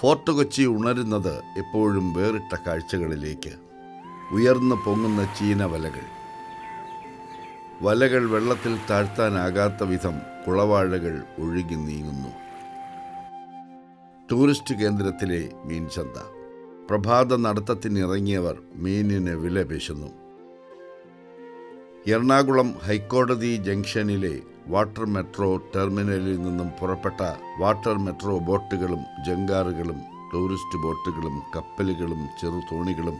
Fort Kochi ഉണരുന്നത് എപ്പോഴും വേറിട്ട കാഴ്ചകളിലേക്ക്. ഉയർന്നു പൊങ്ങുന്ന ചീന വലകൾ. വലകൾ വെള്ളത്തിൽ താഴ്ത്താനാകാത്ത വിധം കുളവാഴകൾ ഒഴുകി നീങ്ങുന്നു. ടൂറിസ്റ്റ് കേന്ദ്രത്തിലെ മീൻചന്ത. പ്രഭാത നടത്തത്തിനിറങ്ങിയവർ മീനിന് വില പേശുന്നു എറണാകുളം ഹൈക്കോടതി ജംഗ്ഷനിലെ വാട്ടർ മെട്രോ ടെർമിനലിൽ നിന്നും പുറപ്പെട്ട വാട്ടർ മെട്രോ ബോട്ടുകളും ജങ്കാറുകളും ടൂറിസ്റ്റ് ബോട്ടുകളും കപ്പലുകളും ചെറുതോണികളും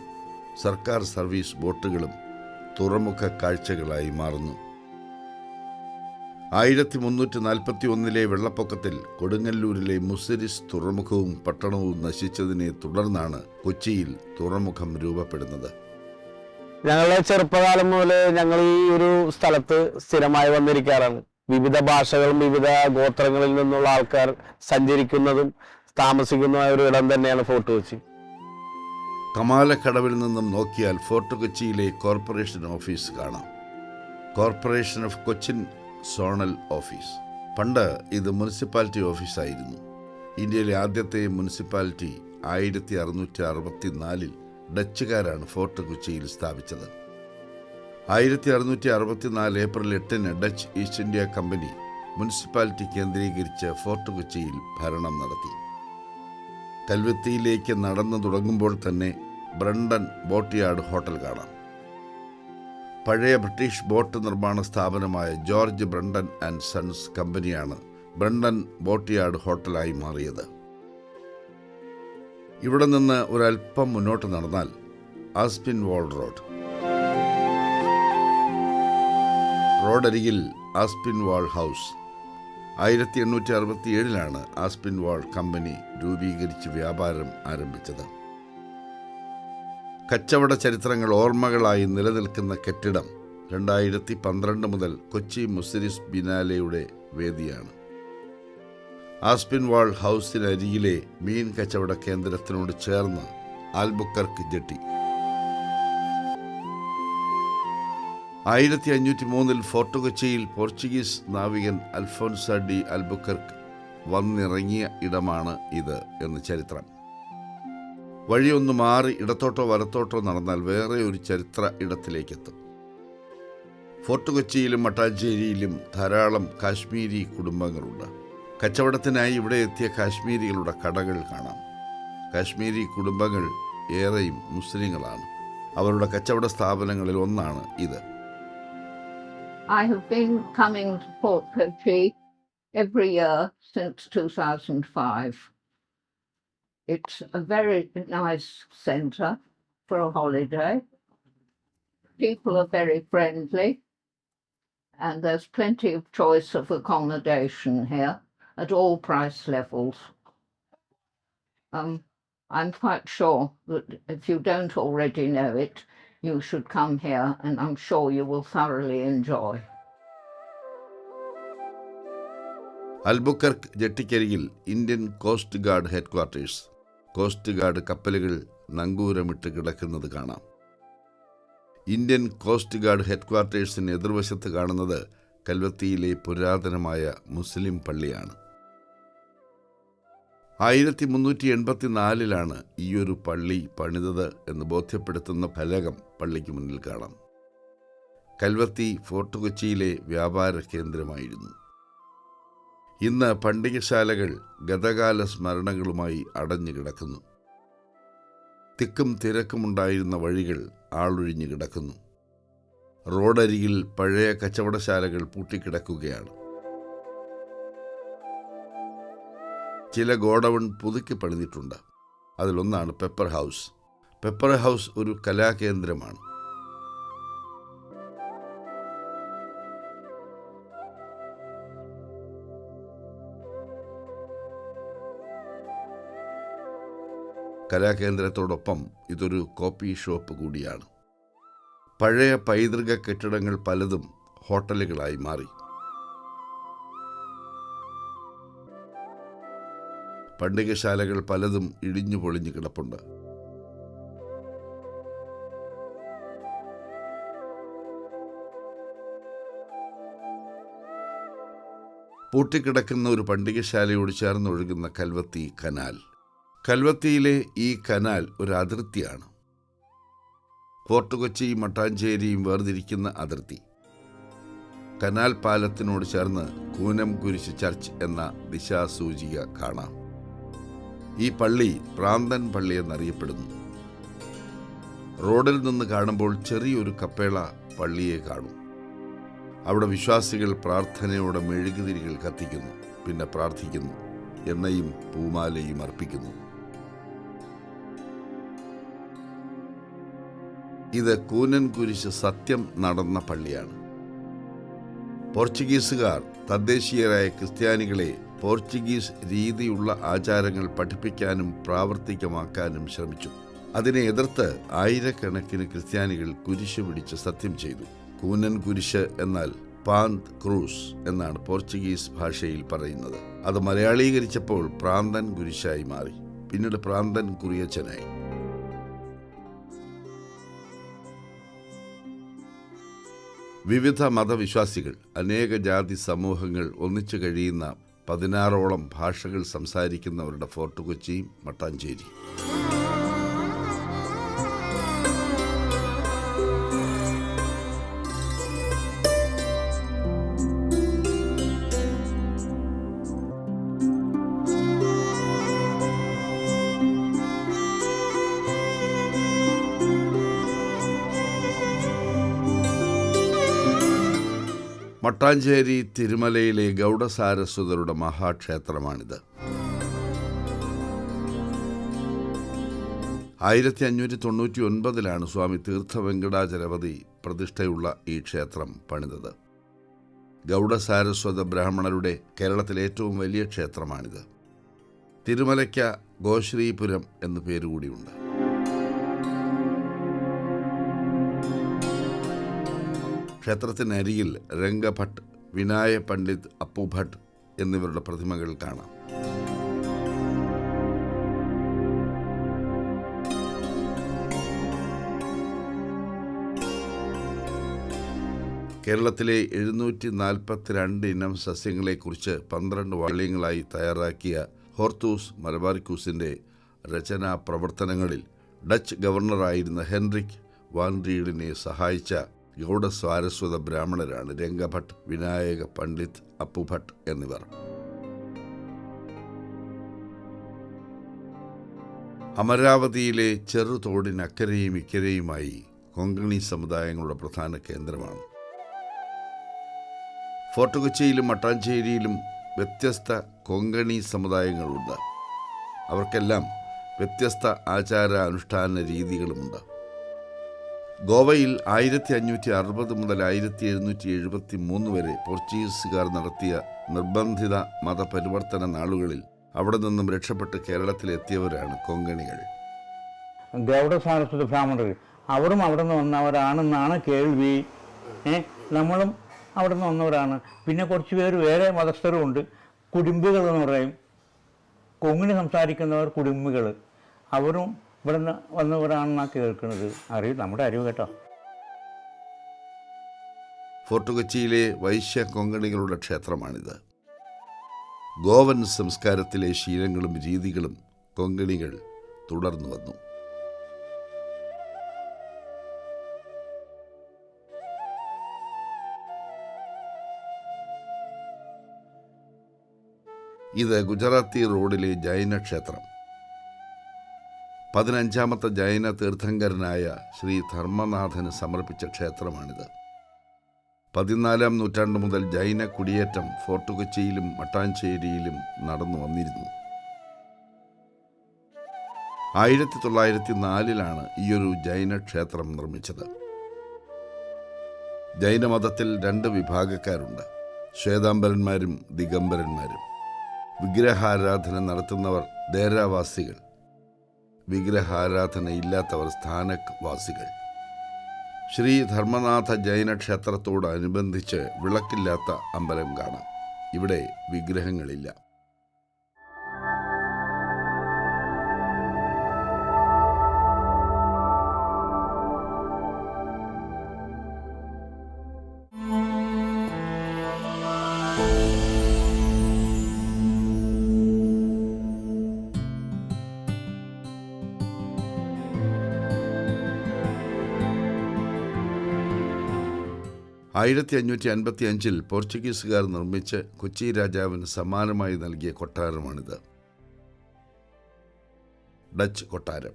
സർക്കാർ സർവീസ് ബോട്ടുകളും തുറമുഖ കാഴ്ചകളായി മാറുന്നു. ആയിരത്തി മുന്നൂറ്റി നാൽപ്പത്തി ഒന്നിലെ വെള്ളപ്പൊക്കത്തിൽ കൊടുങ്ങല്ലൂരിലെ മുസിരിസ് തുറമുഖവും പട്ടണവും നശിച്ചതിനെ തുടർന്നാണ് കൊച്ചിയിൽ തുറമുഖം രൂപപ്പെടുന്നത്. ഞങ്ങളെ ചെറുപ്പകാലം മുതൽ ഞങ്ങൾ ഈ ഒരു സ്ഥലത്ത് സ്ഥിരമായി വന്നിരിക്കാറാണ്. വിവിധ ഭാഷകളും വിവിധ ഗോത്രങ്ങളിൽ നിന്നുള്ള ആൾക്കാർ സഞ്ചരിക്കുന്നതും താമസിക്കുന്നതുമായ ഒരു ഇടം തന്നെയാണ് ഫോർട്ട് കൊച്ചി. കമാലക്കടവിൽ നിന്നും നോക്കിയാൽ ഫോർട്ട് കൊച്ചിയിലെ കോർപ്പറേഷൻ ഓഫീസ് കാണാം. Corporation of Cochin zonal office. പണ്ട് ഇത് മുനിസിപ്പാലിറ്റി ഓഫീസായിരുന്നു. ഇന്ത്യയിലെ ആദ്യത്തെ മുനിസിപ്പാലിറ്റി ആയിരത്തി അറുന്നൂറ്റി അറുപത്തി നാലിൽ ഡച്ചുകാരാണ് ഫോർട്ട് കൊച്ചിയിൽ സ്ഥാപിച്ചത്. ആയിരത്തി അറുന്നൂറ്റി അറുപത്തിനാല് ഏപ്രിൽ എട്ടിന് Dutch East India company municipality കേന്ദ്രീകരിച്ച് ഫോർട്ട് കൊച്ചിയിൽ ഭരണം നടത്തി. കൽവത്തിയിലേക്ക് നടന്നു തുടങ്ങുമ്പോൾ തന്നെ ബ്രണ്ടൻ ബോട്ട്യാർഡ് ഹോട്ടൽ കാണാം. പഴയ ബ്രിട്ടീഷ് ബോട്ട് നിർമ്മാണ സ്ഥാപനമായ ജോർജ് ബ്രണ്ടൻ ആൻഡ് സൺസ് കമ്പനിയാണ് ബ്രണ്ടൻ ബോട്ട്യാർഡ് ഹോട്ടലായി മാറിയത്. ഇവിടെ നിന്ന് ഒരല്പം മുന്നോട്ട് നടന്നാൽ ആസ്പിൻ വാൾ റോഡ്. റോഡരികിൽ ആസ്പിൻ വാൾ ഹൗസ്. ആയിരത്തി എണ്ണൂറ്റി അറുപത്തി ഏഴിലാണ് ആസ്പിൻ വാൾ കമ്പനി രൂപീകരിച്ച് വ്യാപാരം ആരംഭിച്ചത്. കച്ചവട ചരിത്രങ്ങൾ ഓർമ്മകളായി നിലനിൽക്കുന്ന കെട്ടിടം രണ്ടായിരത്തി പന്ത്രണ്ട് മുതൽ കൊച്ചി മുസിരിസ് ബിനാലയുടെ വേദിയാണ്. ആസ്പിൻ വാൾ ഹൗസിനരികിലെ മീൻ കച്ചവട കേന്ദ്രത്തിനോട് ചേർന്ന് ആൽബുക്കർക്ക് ജെട്ടി. ആയിരത്തി അഞ്ഞൂറ്റി മൂന്നിൽ ഫോർട്ട് കൊച്ചിയിൽ പോർച്ചുഗീസ് നാവികൻ അൽഫോൻസ ഡി അൽബുക്കർക്ക് വന്നിറങ്ങിയ ഇടമാണ് ഇത് എന്ന് ചരിത്രം. വഴിയൊന്ന് മാറി ഇടത്തോട്ടോ വലത്തോട്ടോ നടന്നാൽ വേറെ ഒരു ചരിത്ര ഇടത്തിലേക്കെത്തും. ഫോർട്ട് കൊച്ചിയിലും മട്ടാഞ്ചേരിയിലും ധാരാളം കാശ്മീരി കുടുംബങ്ങളുണ്ട്. കച്ചവടത്തിനായി ഇവിടെ എത്തിയ കാശ്മീരികളുടെ കടകൾ കാണാം കാശ്മീരി കുടുംബങ്ങൾ ഏറെയും മുസ്ലിങ്ങളാണ് അവരുടെ കച്ചവട സ്ഥാപനങ്ങളിൽ ഒന്നാണ് ഇത് I have been coming to Port Kochi every year since 2005. It's a very nice center for a holiday. People are very friendly, and there's plenty of choice of accommodation here at all price levels. Um, I'm quite sure that if you don't already know it, you should come here, and I'm sure you will thoroughly enjoy. Albuquerque ജെട്ടിക്കരികിൽ Indian coast guard headquarters coast guard കപ്പലുകൾ നങ്കൂരമിട്ട് കിടക്കുന്നത് കാണാം Indian coast guard ഹെഡ്ക്വാർട്ടേഴ്സിന് എതിർവശത്ത് കാണുന്നത് കൽവത്തിയിലെ പുരാതനമായ മുസ്ലിം പള്ളിയാണ് ആയിരത്തി മുന്നൂറ്റി എൺപത്തിനാലിലാണ് ഈയൊരു പള്ളി പണിതത് എന്ന് ബോധ്യപ്പെടുത്തുന്ന ഫലകം പള്ളിക്ക് മുന്നിൽ കാണാം. കൽവത്തി ഫോർട്ട് കൊച്ചിയിലെ വ്യാപാര കേന്ദ്രമായിരുന്നു. ഇന്ന് പണ്ടികശാലകൾ ഗതകാല സ്മരണകളുമായി അടഞ്ഞു കിടക്കുന്നു. തിക്കും തിരക്കുമുണ്ടായിരുന്ന വഴികൾ ആളൊഴിഞ്ഞു കിടക്കുന്നു. റോഡരികിൽ പഴയ കച്ചവടശാലകൾ പൂട്ടിക്കിടക്കുകയാണ്. ചില ഗോഡൗൺ പുതുക്കി പണിതിട്ടുണ്ട്. അതിലൊന്നാണ് പെപ്പർ ഹൗസ് പെപ്പർ ഹൗസ് ഒരു കലാകേന്ദ്രമാണ്. കലാകേന്ദ്രത്തോടൊപ്പം ഇതൊരു കോപ്പി ഷോപ്പ് കൂടിയാണ്. പഴയ പൈതൃക കെട്ടിടങ്ങൾ പലതും ഹോട്ടലുകളായി മാറി. പണ്ടികശാലകൾ പലതും ഇടിഞ്ഞു പൊളിഞ്ഞു കിടപ്പുണ്ട്. പൂട്ടിക്കിടക്കുന്ന ഒരു പണ്ടികശാലയോട് ചേർന്നൊഴുകുന്ന കൽവത്തി കനാൽ. കൽവത്തിയിലെ ഈ കനാൽ ഒരു അതിർത്തിയാണ്. ഫോർട്ട് മട്ടാഞ്ചേരിയും വേർതിരിക്കുന്ന അതിർത്തി. കനാൽ പാലത്തിനോട് ചേർന്ന് കൂനം കുരിശ് ചർച്ച് എന്ന ദിശാസൂചിക കാണാം. ഈ പള്ളി പ്രാന്തൻ പള്ളി എന്നറിയപ്പെടുന്നു. റോഡിൽ നിന്ന് കാണുമ്പോൾ ചെറിയൊരു കപ്പേള പള്ളിയെ കാണും. അവിടെ വിശ്വാസികൾ പ്രാർത്ഥനയോടെ മെഴുകുതിരികൾ കത്തിക്കുന്നു പിന്നെ പ്രാർത്ഥിക്കുന്നു എണ്ണയും പൂമാലയും അർപ്പിക്കുന്നു. ഇത് കൂനൻ കുരിശ് സത്യം നടന്ന പള്ളിയാണ്. പോർച്ചുഗീസുകാർ തദ്ദേശീയരായ ക്രിസ്ത്യാനികളെ പോർച്ചുഗീസ് രീതിയുള്ള ആചാരങ്ങൾ പഠിപ്പിക്കാനും പ്രാവർത്തികമാക്കാനും ശ്രമിച്ചു. അതിനെ എതിർത്ത് ആയിരക്കണക്കിന് ക്രിസ്ത്യാനികൾ കുരിശ് പിടിച്ച് സത്യം ചെയ്തു. കൂനൻ കുരിശ് എന്നാൽ പാന്ത് ക്രൂസ് എന്നാണ് പോർച്ചുഗീസ് ഭാഷയിൽ പറയുന്നത്. അത് മലയാളീകരിച്ചപ്പോൾ പ്രാന്തൻ കുരിശായി മാറി. പിന്നീട് പ്രാന്തൻ കുറിയച്ചനായി. വിവിധ മതവിശ്വാസികൾ അനേക ജാതി സമൂഹങ്ങൾ ഒന്നിച്ചു കഴിയുന്ന പതിനാറോളം ഭാഷകൾ സംസാരിക്കുന്നവരുടെ ഫോർട്ട് കൊച്ചിയും മട്ടാഞ്ചേരി മട്ടാഞ്ചേരി തിരുമലയിലെ ഗൗഡസാരസ്വതരുടെ മഹാക്ഷേത്രമാണിത്. ആയിരത്തി അഞ്ഞൂറ്റി തൊണ്ണൂറ്റി ഒൻപതിലാണ് സ്വാമി തീർത്ഥവെങ്കടാചലപതി പ്രതിഷ്ഠയുള്ള ഈ ക്ഷേത്രം പണിതത്. ഗൗഡസാരസ്വത ബ്രാഹ്മണരുടെ കേരളത്തിലെ ഏറ്റവും വലിയ ക്ഷേത്രമാണിത്. തിരുമലയ്ക്ക ഗോശ്രീപുരം എന്നു പേരുകൂടിയുണ്ട്. ക്ഷേത്രത്തിനരികിൽ രംഗഭട്ട് വിനായ പണ്ഡിറ്റ് അപ്പുഭട്ട് എന്നിവരുടെ പ്രതിമകൾ കാണാം. കേരളത്തിലെ എഴുന്നൂറ്റി നാൽപ്പത്തിരണ്ട് ഇനം സസ്യങ്ങളെക്കുറിച്ച് പന്ത്രണ്ട് വാള്യങ്ങളായി തയ്യാറാക്കിയ ഹോർത്തൂസ് മലബാർക്യൂസിന്റെ രചനാ പ്രവർത്തനങ്ങളിൽ ഡച്ച് ഗവർണറായിരുന്ന ഹെൻറിക് വാൻ റീഡിനെ സഹായിച്ച ഗൗഡസ്വാരസ്വത ബ്രാഹ്മണരാണ് രംഗഭട്ട് വിനായക പണ്ഡിറ്റ് അപ്പുഭട്ട് എന്നിവർ. അമരാവതിയിലെ ചെറുതോടിനക്കരയും ഇക്കരയുമായി കൊങ്കണി സമുദായങ്ങളുടെ പ്രധാന കേന്ദ്രമാണ്. ഫോർട്ട് കൊച്ചിയിലും മട്ടാഞ്ചേരിയിലും വ്യത്യസ്ത കൊങ്കണി സമുദായങ്ങളുണ്ട്. അവർക്കെല്ലാം വ്യത്യസ്ത ആചാര അനുഷ്ഠാന രീതികളുമുണ്ട്. ഗോവയിൽ ആയിരത്തി അഞ്ഞൂറ്റി അറുപത് മുതൽ ആയിരത്തി എഴുന്നൂറ്റി എഴുപത്തി മൂന്ന് വരെ പോർച്ചുഗീസുകാർ നടത്തിയ നിർബന്ധിത മതപരിവർത്തന നാളുകളിൽ അവിടെ നിന്നും രക്ഷപ്പെട്ട് കേരളത്തിലെത്തിയവരാണ് കൊങ്കണികൾ. ഗൗഡ സാരസ്വത ബ്രാഹ്മണർ. അവരും അവിടെ നിന്ന് വന്നവരാണെന്നാണ് കേൾവി. നമ്മളും അവിടെ നിന്ന് വന്നവരാണ്. പിന്നെ കുറച്ച് പേര് വേറെ മതസ്ഥരും ഉണ്ട്. കുടുംബികൾ എന്ന് പറയും. കൊങ്ങിണി സംസാരിക്കുന്നവർ കുടുംബികൾ. അവരും ഇവിടെ നിന്ന് വന്നവരാണെന്നാണ് കേൾക്കുന്നത് അറിയും നമ്മുടെ അറിവ് കേട്ടോ. ഫോർട്ട് കൊച്ചിയിലെ വൈശ്യ കൊങ്കണികളുടെ ക്ഷേത്രമാണിത്. ഗോവൻ സംസ്കാരത്തിലെ ശീലങ്ങളും രീതികളും കൊങ്കണികൾ തുടർന്നു വന്നു. ഇത് ഗുജറാത്തി റോഡിലെ ജൈന ക്ഷേത്രം പതിനഞ്ചാമത്തെ ജൈന തീർത്ഥങ്കരനായ ശ്രീ ധർമ്മനാഥന് സമർപ്പിച്ച ക്ഷേത്രമാണിത്. പതിനാലാം നൂറ്റാണ്ട് മുതൽ ജൈന കുടിയേറ്റം ഫോർട്ട് കൊച്ചിയിലും മട്ടാഞ്ചേരിയിലും നടന്നു വന്നിരുന്നു. ആയിരത്തി തൊള്ളായിരത്തി നാലിലാണ് ഈയൊരു ജൈന ക്ഷേത്രം നിർമ്മിച്ചത്. ജൈനമതത്തിൽ രണ്ട് വിഭാഗക്കാരുണ്ട്. ശ്വേതാംബരന്മാരും ദിഗംബരന്മാരും. വിഗ്രഹാരാധന നടത്തുന്നവർ ദേരാവാസികൾ. വിഗ്രഹാരാധന ഇല്ലാത്തവർ സ്ഥാനക് വാസികൾ ശ്രീ ധർമ്മനാഥ ജൈന ക്ഷേത്രത്തോടനുബന്ധിച്ച് വിളക്കില്ലാത്ത അമ്പലം കാണാം. ഇവിടെ വിഗ്രഹങ്ങളില്ല. ആയിരത്തി അഞ്ഞൂറ്റി അൻപത്തി അഞ്ചിൽ പോർച്ചുഗീസുകാർ നിർമ്മിച്ച് കൊച്ചി രാജാവിന് സമ്മാനമായി നൽകിയ കൊട്ടാരമാണിത്. ഡച്ച് കൊട്ടാരം.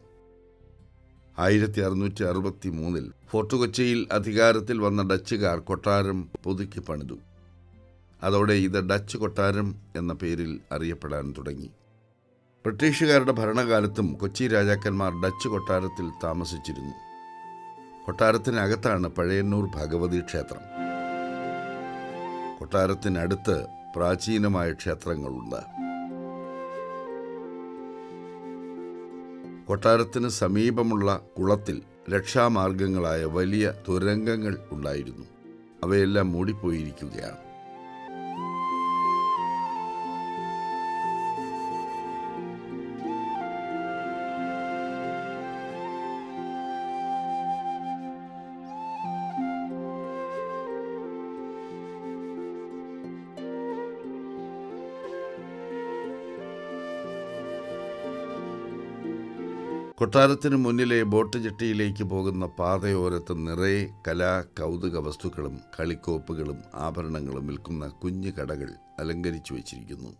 ആയിരത്തി അറുന്നൂറ്റി അറുപത്തി മൂന്നിൽ ഫോർട്ട് കൊച്ചിയിൽ അധികാരത്തിൽ വന്ന ഡച്ചുകാർ കൊട്ടാരം പുതുക്കി പണിതു. അതോടെ ഇത് ഡച്ച് കൊട്ടാരം എന്ന പേരിൽ അറിയപ്പെടാൻ തുടങ്ങി. ബ്രിട്ടീഷുകാരുടെ ഭരണകാലത്തും കൊച്ചി രാജാക്കന്മാർ ഡച്ച് കൊട്ടാരത്തിൽ താമസിച്ചിരുന്നു. കൊട്ടാരത്തിനകത്താണ് പഴയന്നൂർ ഭഗവതി ക്ഷേത്രം. കൊട്ടാരത്തിനടുത്ത് പ്രാചീനമായ ക്ഷേത്രങ്ങളുണ്ട്. കൊട്ടാരത്തിന് സമീപമുള്ള കുളത്തിൽ രക്ഷാമാർഗങ്ങളായ വലിയ തുരങ്കങ്ങൾ ഉണ്ടായിരുന്നു. അവയെല്ലാം മൂടിപ്പോയിരിക്കുകയാണ്. കൊട്ടാരത്തിന് മുന്നിലെ ബോട്ട് ജെട്ടിയിലേക്ക് പോകുന്ന പാതയോരത്ത് നിറയെ കലാ കൗതുക വസ്തുക്കളും കളിക്കോപ്പുകളും ആഭരണങ്ങളും വിൽക്കുന്ന കുഞ്ഞു കടകൾ അലങ്കരിച്ചു വച്ചിരിക്കുന്നു.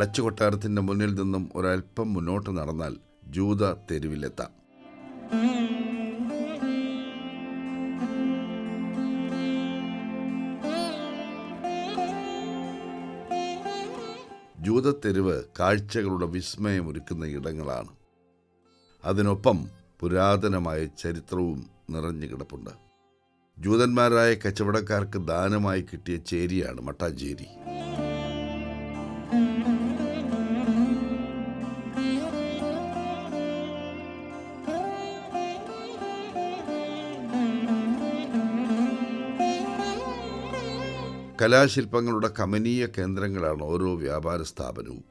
ഡച്ച് കൊട്ടാരത്തിന്റെ മുന്നിൽ നിന്നും ഒരൽപ്പം മുന്നോട്ട് നടന്നാൽ ജൂത തെരുവിലെത്താം. ജൂതത്തെരുവ് കാഴ്ചകളുടെ വിസ്മയമൊരുക്കുന്ന ഇടങ്ങളാണ്. അതിനൊപ്പം പുരാതനമായ ചരിത്രവും നിറഞ്ഞു കിടപ്പുണ്ട്. ജൂതന്മാരായ കച്ചവടക്കാർക്ക് ദാനമായി കിട്ടിയ ചേരിയാണ് മട്ടാഞ്ചേരി. കലാശില്പങ്ങളുടെ കമനീയ കേന്ദ്രങ്ങളാണ് ഓരോ വ്യാപാര സ്ഥാപനവും.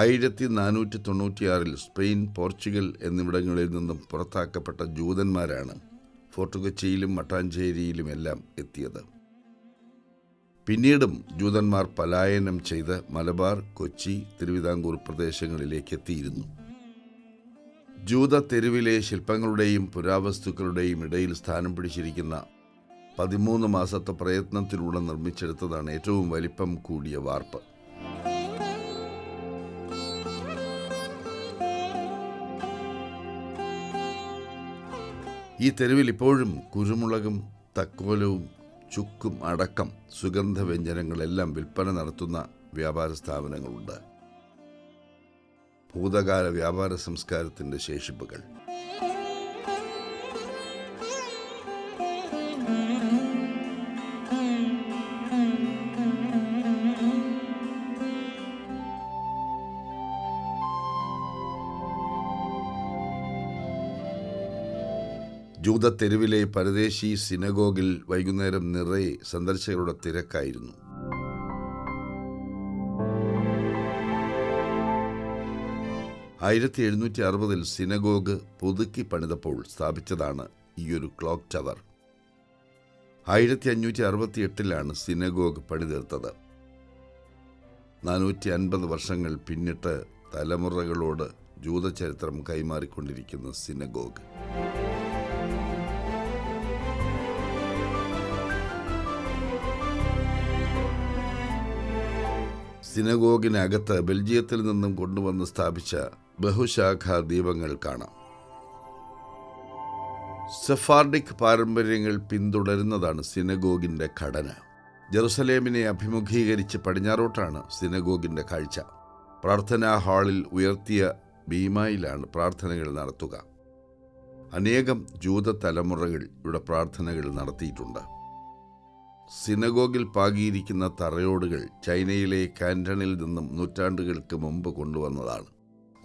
ആയിരത്തി നാനൂറ്റി തൊണ്ണൂറ്റിയാറിൽ സ്പെയിൻ പോർച്ചുഗൽ എന്നിവിടങ്ങളിൽ നിന്നും പുറത്താക്കപ്പെട്ട ജൂതന്മാരാണ് ഫോർട്ടുകൊച്ചിയിലും മട്ടാഞ്ചേരിയിലും എല്ലാം എത്തിയത്. പിന്നീടും ജൂതന്മാർ പലായനം ചെയ്ത് മലബാർ കൊച്ചി തിരുവിതാംകൂർ പ്രദേശങ്ങളിലേക്ക് എത്തിയിരുന്നു. ജൂത തെരുവിലെ ശില്പങ്ങളുടെയും പുരാവസ്തുക്കളുടെയും ഇടയിൽ സ്ഥാനം പിടിച്ചിരിക്കുന്ന പതിമൂന്ന് മാസത്തെ പ്രയത്നത്തിലൂടെ നിർമ്മിച്ചെടുത്തതാണ് ഏറ്റവും വലിപ്പം കൂടിയ വാർപ്പ്. ഈ തെരുവിൽ ഇപ്പോഴും കുരുമുളകും തക്കോലവും ചുക്കും അടക്കം സുഗന്ധവ്യഞ്ജനങ്ങളെല്ലാം വിൽപ്പന നടത്തുന്ന വ്യാപാര സ്ഥാപനങ്ങളുണ്ട്. ഭൂതകാല വ്യാപാര സംസ്കാരത്തിന്റെ ശേഷിപ്പുകൾ. ജൂത തെരുവിലെ പരദേശി സിനഗോഗിൽ വൈകുന്നേരം നിറയെ സന്ദർശകരുടെ തിരക്കായിരുന്നു. ആയിരത്തി എഴുന്നൂറ്റി അറുപതിൽ സിനഗോഗ് പുതുക്കി പണിതപ്പോൾ സ്ഥാപിച്ചതാണ് ഈയൊരു ക്ലോക്ക് ടവർ. ആയിരത്തി അഞ്ഞൂറ്റി അറുപത്തി എട്ടിലാണ് സിനഗോഗ് പണിതീർത്തത്. നാനൂറ്റി അൻപത് വർഷങ്ങൾ പിന്നിട്ട് തലമുറകളോട് ജൂതചരിത്രം കൈമാറിക്കൊണ്ടിരിക്കുന്ന സിനഗോഗ്. സിനഗോഗിനകത്ത് ബെൽജിയത്തിൽ നിന്നും കൊണ്ടുവന്ന് സ്ഥാപിച്ച ബഹുശാഖാ ദീപങ്ങൾ കാണാം. സെഫാർഡിക് പാരമ്പര്യങ്ങൾ പിന്തുടരുന്നതാണ് സിനഗോഗിന്റെ ഘടന. ജെറുസലേമിനെ അഭിമുഖീകരിച്ച് പടിഞ്ഞാറോട്ടാണ് സിനഗോഗിന്റെ കാഴ്ച. പ്രാർത്ഥനാ ഹാളിൽ ഉയർത്തിയ ഭീമായിലാണ് പ്രാർത്ഥനകൾ നടത്തുക. അനേകം ജൂത തലമുറകൾ ഇവിടെ പ്രാർത്ഥനകൾ നടത്തിയിട്ടുണ്ട്. സിനഗോഗിൽ പാകിയിരിക്കുന്ന തറയോടുകൾ ചൈനയിലെ കാന്റണിൽ നിന്നും നൂറ്റാണ്ടുകൾക്ക് മുമ്പ് കൊണ്ടുവന്നതാണ്.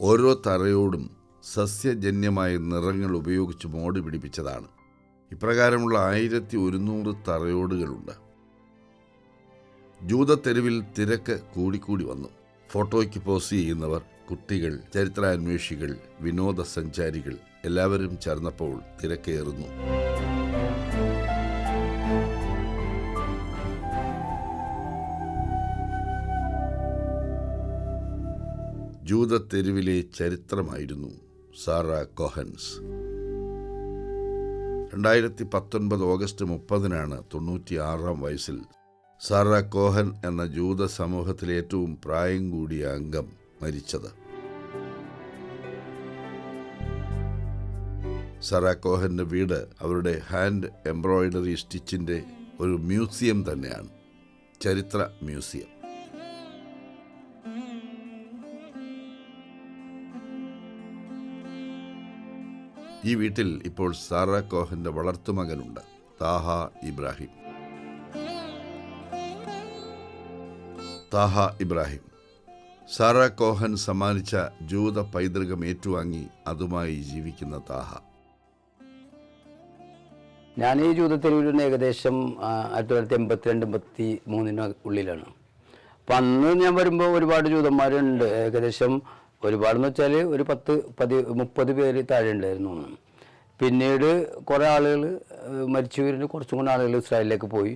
ഓരോ തറയോടും സസ്യജന്യമായ നിറങ്ങൾ ഉപയോഗിച്ച് മോടി പിടിപ്പിച്ചതാണ്. ഇപ്രകാരമുള്ള ആയിരത്തി ഒരുന്നൂറ് തറയോടുകളുണ്ട്. ജൂതത്തെരുവിൽ തിരക്ക് കൂടിക്കൂടി വന്നു. ഫോട്ടോയ്ക്ക് പോസ് ചെയ്യുന്നവർ കുട്ടികൾ ചരിത്രാന്വേഷികൾ വിനോദസഞ്ചാരികൾ എല്ലാവരും ചേർന്നപ്പോൾ തിരക്കേറുന്നു. ജൂതത്തെരുവിലെ ചരിത്രമായിരുന്നു സാറ കൊഹൻസ്. രണ്ടായിരത്തി പത്തൊൻപത് ഓഗസ്റ്റ് മുപ്പതിനാണ് തൊണ്ണൂറ്റിയാറാം വയസ്സിൽ സാറ കോഹൻ എന്ന ജൂത സമൂഹത്തിലെ ഏറ്റവും പ്രായം കൂടിയ അംഗം മരിച്ചത്. സാറ കോഹന്റെ വീട് അവരുടെ ഹാൻഡ് എംബ്രോയിഡറി സ്റ്റിച്ചിന്റെ ഒരു മ്യൂസിയം തന്നെയാണ്. ചരിത്ര മ്യൂസിയം. ഈ വീട്ടിൽ ഇപ്പോൾ സാറ കോഹന്റെ വളർത്തുമകനുണ്ട് താഹ ഇബ്രാഹിം. താഹ ഇബ്രാഹിം. സാറ കോഹൻ സമ്മാനിച്ച ജൂത പൈതൃകം ഏറ്റുവാങ്ങി അതുമായി ജീവിക്കുന്ന താഹ. ഞാൻ ഈ ജൂതത്തെരുവിൽ ഏകദേശം ആ, ആയിരത്തി തൊള്ളായിരത്തി എൺപത്തിരണ്ട് എൺപത്തി മൂന്നിന് ഉള്ളിലാണ്. അപ്പം അന്ന് ഞാൻ വരുമ്പോൾ ഒരുപാട് ജൂതന്മാരുണ്ട്. ഏകദേശം ഒരുപാടെന്ന് വെച്ചാൽ ഒരു പത്ത് പതി മുപ്പത് പേര് താഴെ ഉണ്ടായിരുന്നു പിന്നീട് കുറേ ആളുകൾ മരിച്ചു വരുന്ന കുറച്ചും കൂടെ ആളുകൾ ഇസ്രായേലിലേക്ക് പോയി.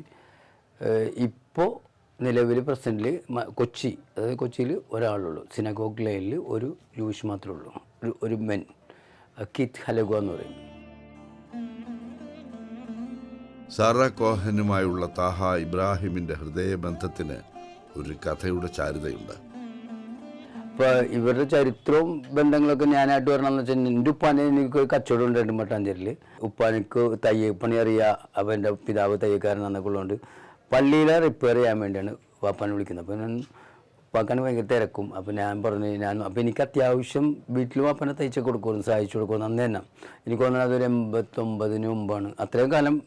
ഇപ്പോൾ നിലവിൽ പ്രസന്റിൽ കൊച്ചി അതായത് കൊച്ചിയിൽ ഒരാളുള്ളൂ. സിനഗോഗ് ലൈനിൽ ഒരു ജൂഷ് മാത്രമേ ഉള്ളൂ. ഒരു ഒരു മെൻ കിത്ത് ഹലഗോ എന്ന് പറയും. സാറ കോഹനുമായുള്ള താഹ ഇബ്രാഹിമിന്റെ ഹൃദയബന്ധത്തിന് ഒരു കഥയുടെ ചാരുതയുണ്ട്. ഇപ്പോൾ ഇവരുടെ ചരിത്രവും ബന്ധങ്ങളൊക്കെ ഞാനായിട്ട് വരണമെന്ന് വെച്ചാൽ എന്റെ ഉപ്പാനെ എനിക്ക് കച്ചവടം ഉണ്ടായിരുന്നു മട്ടാഞ്ചേരിയിൽ ഉപ്പാനിക്ക് തയ്യപ്പണി അറിയാം എന്റെ പിതാവ് തയ്യക്കാരനാന്നൊക്കെ ഉള്ളതുകൊണ്ട് പള്ളിയിലെ റിപ്പയർ ചെയ്യാൻ വേണ്ടിയാണ് വാപ്പാനെ വിളിക്കുന്നത്. അപ്പോൾ ഞാൻ ഉപ്പാക്കാണ് ഭയങ്കര തിരക്കും. അപ്പോൾ ഞാൻ പറഞ്ഞു ഞാൻ അപ്പോൾ എനിക്ക് അത്യാവശ്യം വീട്ടിൽ വാപ്പനെ തയ്ച്ച് കൊടുക്കുമെന്ന് സഹായിച്ചു കൊടുക്കുമെന്ന് അന്ന് തന്നെ. എനിക്ക് തോന്നുന്നത് അതൊരു എൺപത്തൊമ്പതിന് മുമ്പാണ്. അത്രയും കാലം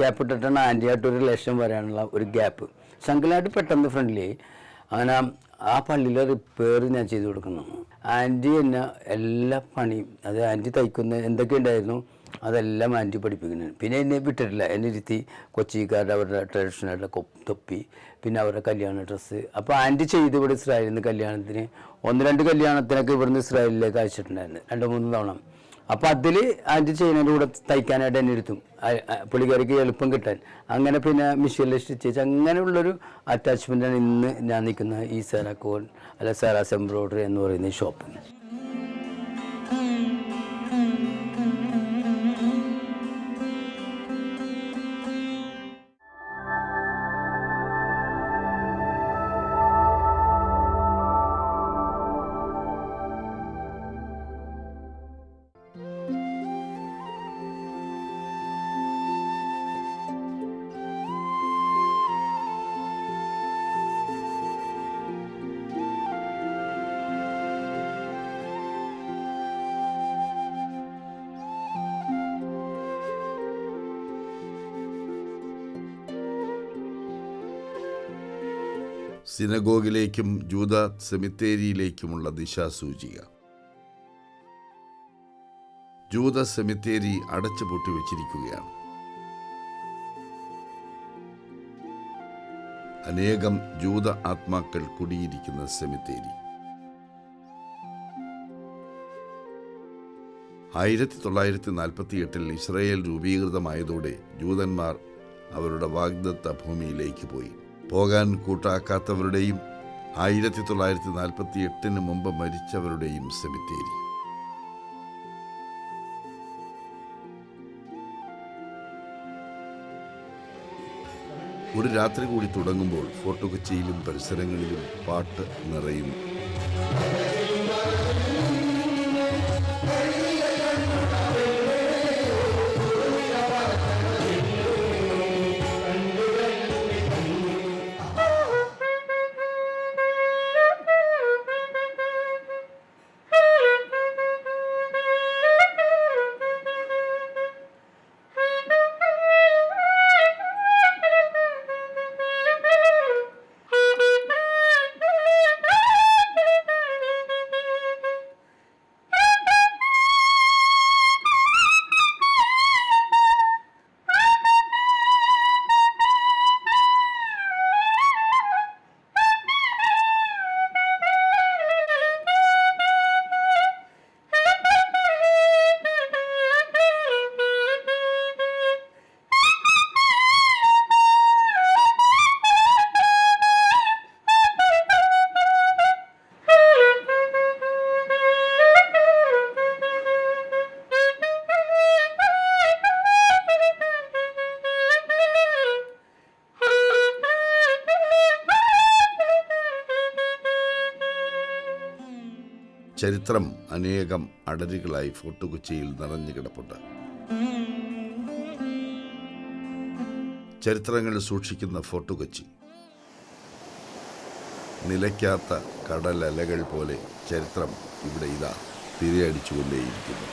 ഗ്യാപ്പ് ഇട്ടിട്ടാണ് ആന്റിയായിട്ട് ഒരു റിലേഷൻ വരാനുള്ള ഒരു ഗ്യാപ്പ് ശങ്കലായിട്ട് പെട്ടെന്ന് ഫ്രണ്ട്ലി അങ്ങനെ ആ പള്ളിയിലെ റിപ്പയർ ഞാൻ ചെയ്തു കൊടുക്കുന്നു. ആന്റി എന്നെ എല്ലാ പണിയും അത് ആന്റി തയ്ക്കുന്ന എന്തൊക്കെ ഉണ്ടായിരുന്നു അതെല്ലാം ആന്റി പഠിപ്പിക്കുന്നുണ്ട്. പിന്നെ എന്നെ വിട്ടിട്ടില്ല. എന്നെ ഇരുത്തി കൊച്ചിക്കാരുടെ അവരുടെ ട്രഡീഷണലായിട്ടുള്ള തൊപ്പി പിന്നെ അവരുടെ കല്യാണ ഡ്രസ്സ് അപ്പോൾ ആന്റി ചെയ്ത് ഇവിടെ ഇസ്രായേലിൽ നിന്ന് കല്യാണത്തിന് ഒന്ന് രണ്ട് കല്യാണത്തിനൊക്കെ ഇവിടുന്ന് ഇസ്രായേലിലേക്ക് അയച്ചിട്ടുണ്ടായിരുന്നു. രണ്ട് മൂന്ന് തവണ. അപ്പോൾ അതിൽ ആന്റി ചെയ്യുന്നതിന്റെ കൂടെ തയ്ക്കാനായിട്ട് എന്നെ ഇരുത്തും. പുള്ളിക്കാരിക്ക് എളുപ്പം കിട്ടാൻ. അങ്ങനെ പിന്നെ മിഷീനിൽ സ്റ്റിച്ച് ചെയ്ത് അങ്ങനെയുള്ളൊരു അറ്റാച്ച്മെന്റാണ് ഇന്ന് ഞാൻ നിൽക്കുന്ന ഈ സെറാക്കോൺ അല്ല സെറാസ് എംബ്രോയ്ഡറി എന്ന് പറയുന്ന ഷോപ്പ് സിനഗോഗിലേക്കും ജൂത സെമിത്തേരിയിലേക്കുമുള്ള ദിശാസൂചിക. ജൂത സെമിത്തേരി അടച്ചു പൂട്ടി വച്ചിരിക്കുകയാണ്. അനേകം ജൂത ആത്മാക്കൾ കുടിയിരിക്കുന്ന സെമിത്തേരി. ആയിരത്തി തൊള്ളായിരത്തി നാൽപ്പത്തി എട്ടിൽ ഇസ്രയേൽ രൂപീകൃതമായതോടെ ജൂതന്മാർ അവരുടെ വാഗ്ദത്ത ഭൂമിയിലേക്ക് പോയി. പോകാൻ കൂട്ടാക്കാത്തവരുടെയും ആയിരത്തി തൊള്ളായിരത്തി നാൽപ്പത്തി എട്ടിന് മുമ്പ് മരിച്ചവരുടെയും സെമിത്തേരി. ഒരു രാത്രി കൂടി തുടങ്ങുമ്പോൾ ഫോർട്ട് കൊച്ചിയിലും പരിസരങ്ങളിലും പാട്ട് നിറയുന്നു. ചരിത്രം അനേകം അടരികളായി ഫോർട്ട് കൊച്ചിയിൽ നിറഞ്ഞു കിടപ്പുണ്ട്. ചരിത്രങ്ങൾ സൂക്ഷിക്കുന്ന ഫോർട്ട് കൊച്ചി നിലയ്ക്കാത്ത കടലലകൾ പോലെ ചരിത്രം ഇവിടെ ഇതാ തിരയടിച്ചുകൊണ്ടേയിരിക്കുന്നു.